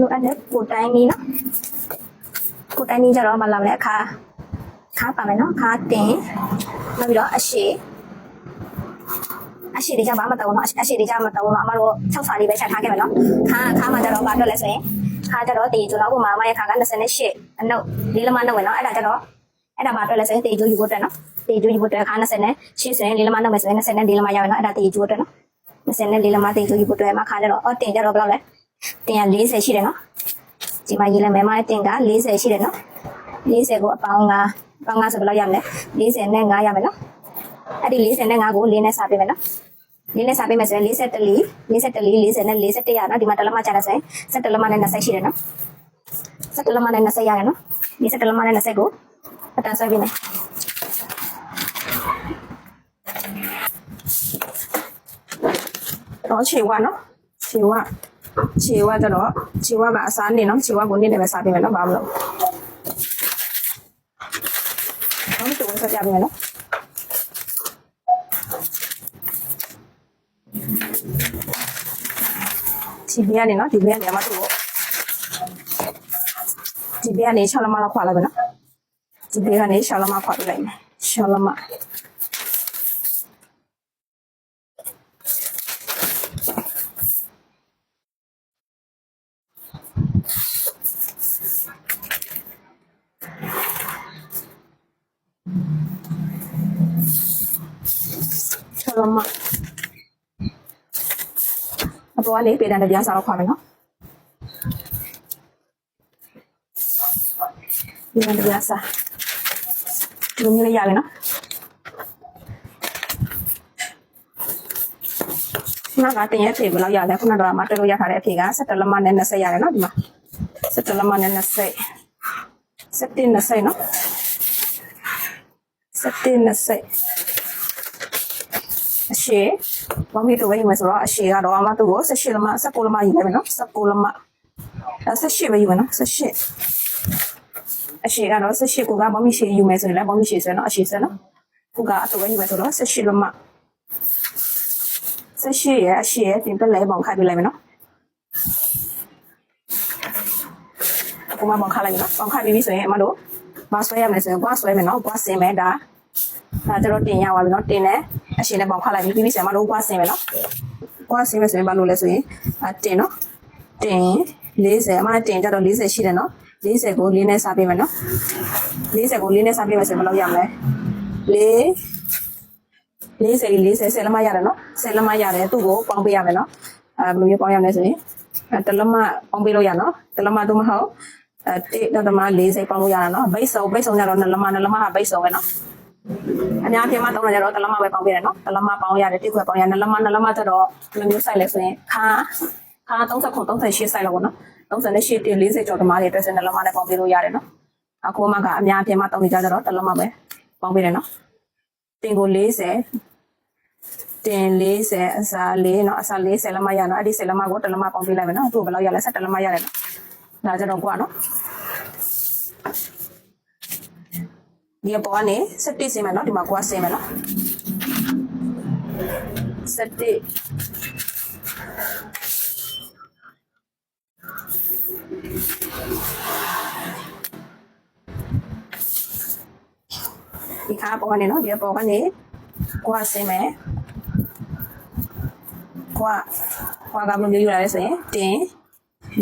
လိုအပ်တဲ့ကိုတိုင်းနီးနော်ကိုတိုင်းနီးကြတော့မလာမလဲအခါခါပါမယ်နော်ခါတင်နောက်ပြီးတော့အရှိအရှိတွေကြပါမတော်ဘူးနော်အရှိတွေကြမတော်ဘူးနော်အမတို့6စာလေးပဲချက်ထားခဲ့မယ်နော်ခါခါမှကြတော့ဘာအတွက်လဲဆိုရင်ခါကြတော့တေကျွန်တော်ကမှအမရဲ့ခါက28အနုပ်လေးလမနှုတ်ဝင်နော်အဲ့ဒါကြတော့အဲ့ဒါဘာအတွက်လဲဆိုရင်တေကျိုးယူဖို့အတွက်နော်တေကျိုးယူဖို့အတွက်ခါ28ဆိုရင်လေးလမနှုတ်မယ်ဆိုရင်20နဲ့လေးလမရမယ်နော်အဲ့ဒါတေကျိုးအတွက်နော်20နဲ့လေးလမတေကျိုးယူဖို့အတွက်မှာခါကြတော့အော်တင်ကြတော့ဘယ်လောက်လဲ တင်က40ရှိတယ်နော်ဒီမှာရေးလိုက်မယ်မရဲ့တင်က40ရှိတယ်နော်40ကိုအပေါင်း9ပေါင်း9ဆိုဘယ်လောက်ရမလဲ40နဲ့9ရမယ်နော်အဲ့ဒီ40နဲ့9ကို4နဲ့စားပေးမယ်နော်4နဲ့စားပေးမယ်ဆိုရင်44 44 40နဲ့41ရနော်ဒီမှာတလမကျတယ်ဆိုရင်17လမနဲ့20ရှိတယ်နော်17လမနဲ့20ရတယ်နော်ဒီ17လမနဲ့20ကိုအတန်းဆွဲပေးမယ်တော့ခြေဝါနော်ခြေဝါ ခြေဝါကြတော့ခြေဝါကအစားနေနော်ခြေဝါကိုနေတယ်ပဲစားပေးမယ်နော်ဘာမလို့ဘာမတူဆက်ပြပေးမယ်နော်ဒီဘက်ကနေနော်ဒီဘက်ကနေအမတို့ဒီဘက်ကနေ6လမလောက်ခွာလိုက်မယ်နော်ဒီဘက်ကနေ6လမခွာပေးလိုက်မယ်6လမ 6လမအပေါ်ကနေပေတန်တစ်ပြားစားတော့ခွာမယ်နော်ပေတန်တစ်ပြားစားဒီလိုမျိုးလေးရပြီနော်ခုနကတင်ရဲ့အဖြေဘယ်လောက်ရလဲခုနကတော့အမတက်လို့ရထားတဲ့အဖြေက17လက်မနဲ့20ရတယ်နော်ဒီမှာ17လက်မနဲ့20 17 20နော်17 20 အရှိဘာမီတော့ဝယ်မယ်ဆိုတော့အရှိကတော့အမတို့ကို18လက်မ19လက်မယူလိုက်မယ်နော်19လက်မအဲ18ပဲယူမယ်နော်18အရှိကတော့18ကိုကဘာမီရှိယူမယ်ဆိုရင်လည်းဘာမီရှိဆိုရင်တော့အရှိဆိုနော်ခုကအတူပဲယူမယ်ဆိုတော့18လက်မ18ရဲ့အရှိရဲ့ပြင်ပလဲပေါင်ခိုက်ပြလိုက်မယ်နော်အခုမှပေါင်ခိုက်လိုက်မယ်နော်ပေါင်ခိုက်ပြီးပြီဆိုရင်အမတို့မဆွဲရမယ်ဆိုရင်ကွာဆွဲမယ်နော်ကွာဆင်မယ်ဒါဒါကျတော့တင်ရပါပြီနော်တင်တယ် အရှင်နဲ့ပေါင်ခါလိုက်ပြီးပြီးဆင်မလို့ကွာဆင်မယ်နော်ကွာဆင်မယ်ဆိုရင်ဘာလို့လဲဆိုရင်အတင်နော်တင်40အမတင်ကြတော့40ရှိတယ်နော်40ကို4နဲ့စားပေးမယ်နော်40ကို4နဲ့စားပေးမယ်ဆိုရင်ဘယ်လောက်ရမလဲ4 40 40ဆယ်လက်မရတယ်နော်ဆယ်လက်မရတယ်သူ့ကိုပေါင်းပေးရမယ်နော်အဲဘယ်လိုမျိုးပေါင်းရမလဲဆိုရင်အဲတလက်မပေါင်းပေးလို့ရနော်တလက်မတော့မဟုတ်အဲတိတော့တမ40ပေါင်းလို့ရတာနော်ဘိတ်စုံဘိတ်စုံကြတော့နှစ်လက်မနှစ်လက်မဟာဘိတ်စုံပဲနော် အများကြီးမှတောင်းတာကြတော့တလမပဲပေါင်းခဲ့တယ်နော်တလမပေါင်းရတယ်တိခွက်ပေါင်းရနလမနလမကြတော့ဘယ်လိုမျိုးဆိုင်လဲဆိုရင်ခါခါ39 38ဆိုင်လောက်ပေါ့နော်38တင်40ကျော်တမားတွေအတွက်ဆိုနလမနဲ့ပေါင်းပေးလို့ရတယ်နော်အခုမှကအများကြီးမှတောင်းနေကြတော့တလမပဲပေါင်းပေးတယ်နော်တင်ကို40တင်40အစား4နော်အစား40လမရနော်အဲ့ဒီ10လမကိုတလမပေါင်းပေးလိုက်မယ်နော်သူကဘယ်လောက်ရလဲ7လမရတယ်နော်ဒါကြတော့ကွာနော် ဒီအပေါ်ကနေစက်တစ်စင်မယ်နော်ဒီမှာကွာစင်မယ်နော်စက်တစ်ဒီခါပေါ်ကနေနော်ဒီအပေါ်ကနေကွာစင်မယ်ကွာကွာကဘယ်လိုမျိုးယူလာလဲဆိုရင်တင်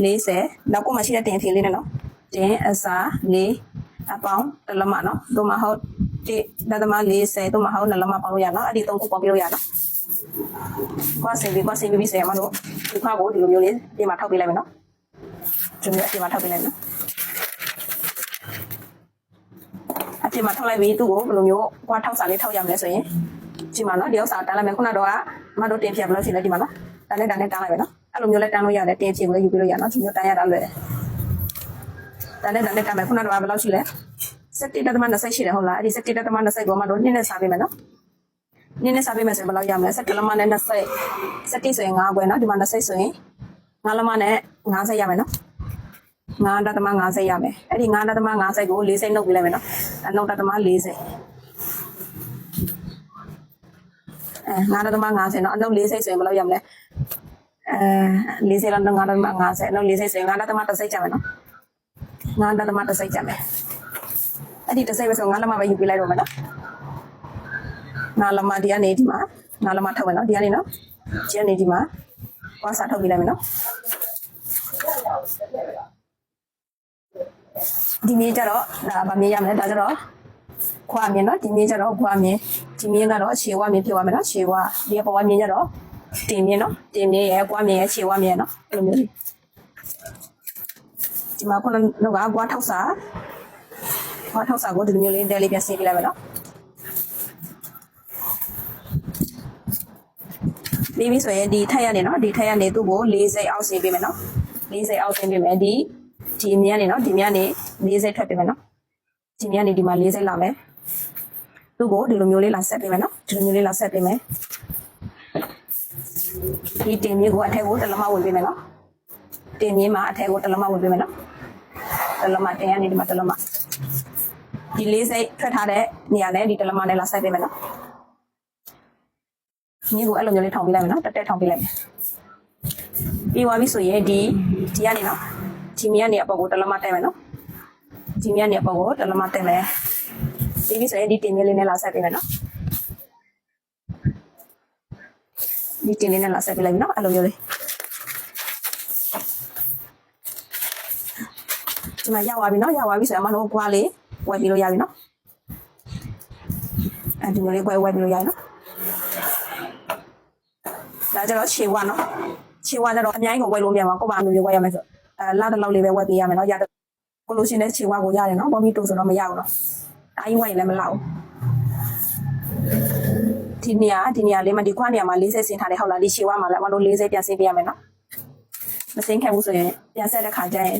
40နောက်ကမှရှိတဲ့တင်ဖြေလေးနဲ့နော်တင်အစား4 အပေါင်းတစ်လက်မနော်သို့မဟုတ်တိဒသမ40သို့မဟုတ်နှစ်လက်မပေါင်းလို့ရနော်အဲ့ဒီသုံးခုပေါင်းပြလို့ရနော်ကွာစင်ပြီးကွာစင်ပြီးဆိုရင်မတို့ဒီခါကိုဒီလိုမျိုးလေးဒီမှာထောက်ပေးလိုက်မယ်နော်ဒီမျိုးဒီမှာထောက်ပေးလိုက်နော်အပြင်မှာထောက်လိုက်ပြီးသူ့ကိုဘယ်လိုမျိုးကွာထောက်စာလေးထောက်ရမလဲဆိုရင်ဒီမှာနော်ဒီဥစ္စာတန်းလိုက်မယ်ခုနတော့ကမတို့တင်ပြဘယ်လိုရှိလဲဒီမှာနော်တန်းနဲ့တန်းနဲ့တန်းလိုက်ပဲနော်အဲ့လိုမျိုးလဲတန်းလို့ရတယ်တင်ပြကိုလည်းယူပြလို့ရနော်ဒီမျိုးတန်းရတာလွယ်တယ် တန်းနဲ့တန်းနဲ့တန်းမယ်ခုနတော့ကဘယ်လောက်ရှိလဲ17တက်သမ20ရှိတယ်ဟုတ်လားအဲ့ဒီ17တက်သမ20ကိုမှတော့နည်းနည်းစားပေးမယ်နော်နည်းနည်းစားပေးမယ်ဆိုရင်ဘယ်လောက်ရမလဲ17လက်မနဲ့20 17ဆိုရင်5ခွဲနော်ဒီမှာ20ဆိုရင်5လက်မနဲ့50ရမယ်နော်9တက်သမ50ရမယ်အဲ့ဒီ9တက်သမ50ကို40နှုတ်ပေးလိုက်မယ်နော်အနှုတ်တက်သမ40အဲ9တက်သမ50နော်အနှုတ်40ဆိုရင်ဘယ်လောက်ရမလဲအဲ40လောက်တော့9.50နော်40ဆိုရင်9.3တစ်စိတ်ကြမယ်နော် 9.3တစ်စိတ်ကြမယ်အဲ့ဒီတစ်စိတ်ပဲဆို9လက်မပဲယူပြလိုက်တော့မယ်နော်9လက်မဒီကနေဒီမှာ9လက်မထုတ်မယ်နော်ဒီကနေနော်ဒီကနေဒီမှာဝါစာထုတ်ပြလိုက်မယ်နော်ဒီမြေကြတော့ဒါဗမြေရမယ်ဒါကြတော့ခွာမြင်နော်ဒီမြေကြတော့ခွာမြင်ဒီမြေကတော့ခြေဝါမြင်ဖြစ်သွားမယ်နော်ခြေဝါဒီပေါ်ဝါမြင်ကြတော့တင်မြင်နော်တင်မြင်ရဲ့ကွာမြင်ရဲ့ခြေဝါမြင်နော်အဲ့လိုမျိုးလေး ဒီမှာခုနကကွာထောက်စာကွာထောက်စာကိုဒီလိုမျိုးလေးတဲလေးပြန်ဆေးပြလိုက်မယ်နော်ပြီးပြီဆိုရင်ဒီထက်ရနေနော်ဒီထက်ရနေသူ့ကို၄စိတ်အောက်ဆင်းပေးမယ်နော်၄စိတ်အောက်ဆင်းပေးမယ်ဒီဒီမြန်းနေနော်ဒီမြန်းနေ၄စိတ်ထွက်ပေးမယ်နော်ဒီမြန်းနေဒီမှာ၄စိတ်လာမယ်သူ့ကိုဒီလိုမျိုးလေးလာဆက်ပေးမယ်နော်ဒီလိုမျိုးလေးလာဆက်ပေးမယ်ဒီတင်မြေကိုအထက်ကိုတလမဝင်ပေးမယ်နော်တင်မြေမှာအထက်ကိုတလမဝင်ပေးမယ်နော် တလမတင်ရနေဒီမှာတလမဒီ၄စိတ်ထွက်ထားတဲ့နေရာနဲ့ဒီတလမနဲ့လာဆက်ပေးမယ်နော်မြေကိုအဲ့လိုမျိုးလေးထောင်ပေးလိုက်မယ်နော်တက်တက်ထောင်ပေးလိုက်မယ်ပြီးသွားပြီဆိုရင်ဒီဒီကနေနော်ဒီမြကနေအပေါ်ကိုတလမတက်မယ်နော်ဒီမြကနေအပေါ်ကိုတလမတက်မယ်ပြီးပြီဆိုရင်ဒီတင်မြလေးနဲ့လာဆက်ပေးမယ်နော်ဒီတင်လေးနဲ့လာဆက်ပေးလိုက်ပြီနော်အဲ့လိုမျိုးလေး ဒီမှာရောက်သွားပြီနော်ရောက်သွားပြီဆိုရင်အမတို့ကွာလေးဝယ်ပြီးလို့ရပြီနော်အဲဒီမျိုးလေးကွယ်ဝယ်ပြီးလို့ရပြီနော်ဒါကြတော့ခြေဝါနော်ခြေဝါကြတော့အများကြီးကိုဝယ်လို့မရပါဘူးကိုပါအမျိုးမျိုးဝယ်ရမယ်ဆိုအဲလာတစ်လောက်လေးပဲဝယ်ပေးရမယ်နော်ရတော့ကိုလိုရှင်တဲ့ခြေဝါကိုရတယ်နော်ဘောမီတိုဆိုတော့မရဘူးနော်အားကြီးဝယ်ရင်လည်းမလောက်ဘူးဒီနေရာဒီနေရာလေးမှာဒီခွားနေရာမှာ40ဆင်းထားတယ်ဟုတ်လားဒီခြေဝါမှာလည်းမလို့40ပြန်ဆင်းပေးရမယ်နော်မဆင်းခဲ့ဘူးဆိုရင်ပြန်ဆက်တဲ့ခါကျရင်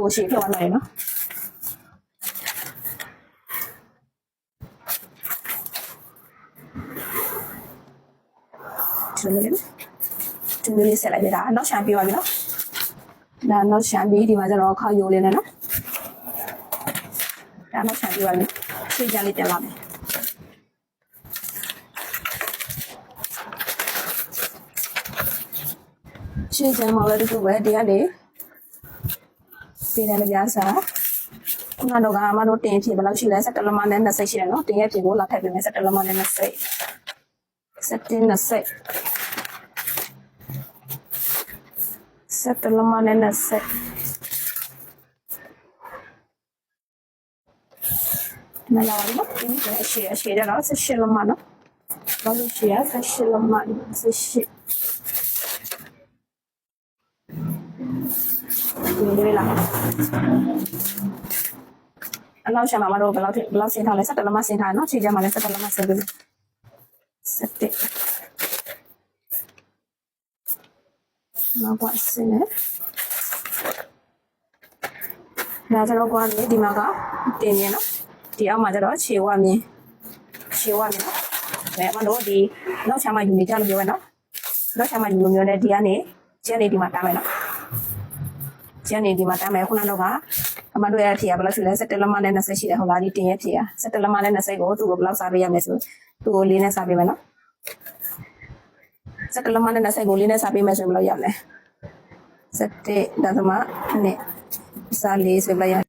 တိုးရှိဖြစ်သွားနိုင်နော်ဒီလိုမျိုးဒီလိုလေးဆက်လိုက်ပြတာနောက်ချန်ပြပါပြီနော်ဒါနောက်ချန်ပြီးဒီမှာကျတော့ခောက်ယိုလေးနဲ့နော်ဒါနောက်ချန်ပြပါပြီရှေ့ကြလေးတက်လာမယ်ရှေ့ကြမှာလည်းဒီလိုပဲတရားလေး တင်တယ်ဗျာဆရာခုနတော့ကအမတို့တင်ဖြစ်ဘယ်လောက်ရှိလဲ17လမနဲ့20ရှိတယ်နော်တင်ရဖြစ်ကိုလာထည့်ပေးမယ်17လမနဲ့20 17 20 17လမနဲ့20မလာဘူးနော်ဒီအရှိအရှိတော့18လမနော်ဘာလို့ရှိရ18လမ18 ဒီလိုလေးလာအနောက်ရှမ်းမှာမတော့ဘယ်လောက်ဘယ်လောက်ဆင်းထားလဲ17လက်မဆင်းထားနော်ခြေချမ်းမှာလဲ17လက်မဆင်းပြီး17နောက်ပါဆင်းနေဒါကြတော့ကွာဒီမှာကတင်နေနော်ဒီအောက်မှာကြတော့ခြေဝမြင်ခြေဝမြင်နော်ဒါမှမဟုတ်ဒီနောက်ရှမ်းမှာယူနေကြလို့ပြောရနော်နောက်ရှမ်းမှာယူလို့မျိုးနဲ့ဒီကနေကျန်နေဒီမှာတားမယ်နော် ကျန်နေဒီမှာတားမယ်ခုနတော့ကအမတို့ရဲ့ဖြေရဘယ်လောက်ရှိလဲ17လမနဲ့20ရှိတယ်ဟုတ်လားဒီတင်ရဲ့ဖြေရ17လမနဲ့20ကိုသူ့ကိုဘယ်လောက်စားပေးရမလဲဆိုသူ့ကိုလေးနဲ့စားပေးမယ်နော်17လမနဲ့20ကိုလေးနဲ့စားပေးမယ်ဆိုရင်ဘယ်လောက်ရမလဲ17ဒါသမနဲ့စားလေးဆိုဘယ်လောက်ရ